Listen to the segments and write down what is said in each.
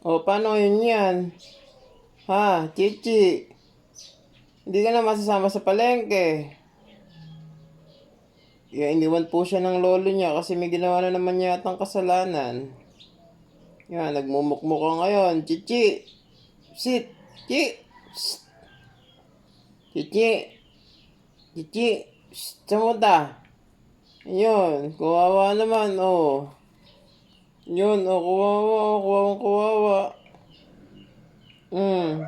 O, paano yun yan? Ha, Chichi? Hindi ka na masasama sa palengke. Yeah, iniwan po siya ng lolo niya kasi may ginawa na naman yatang kasalanan. Yan, nagmumukmuk ngayon. Chichi! Sit! Chi! Psst. Chichi! Chichi! Psst! Samuta! Ayun, kawawa naman, oh. Yun, oh, kawawa, oh, kawawa, kawawa. Hmm.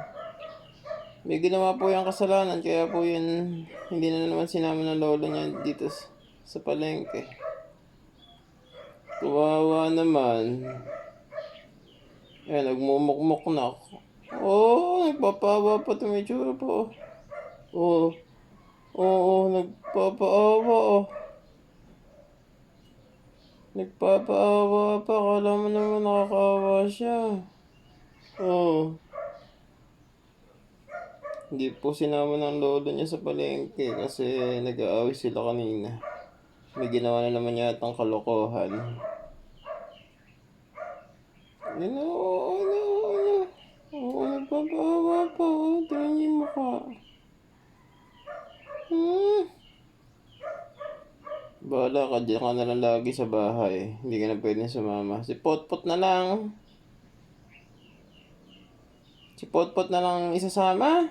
May ginawa po yung kasalanan, kaya po yun, hindi na naman sinama ng lolo niya dito sa, palengke. Kawawa naman. Ayan, nagmumukmuk na ako. Oo, oh, nagpapawa pa tumitsura po. Oo. Oo, oh, nagpapaawa oh. Nagpapaawa pa, kala mo naman nakakaawa siya. Oo. Hindi po sinama ng lolo niya sa palengke kasi nag-aaway sila kanina. May ginawa na naman yatang kalokohan. Ano, ano, ano. Oo, nagpapaawa pa. Oh. Tingnan niyo yung mukha. Hmm. Bahala ka, dyan ka na lang lagi sa bahay. Hindi ka na pwedeng sumama. Si Potpot na lang. Si Potpot na lang isasama.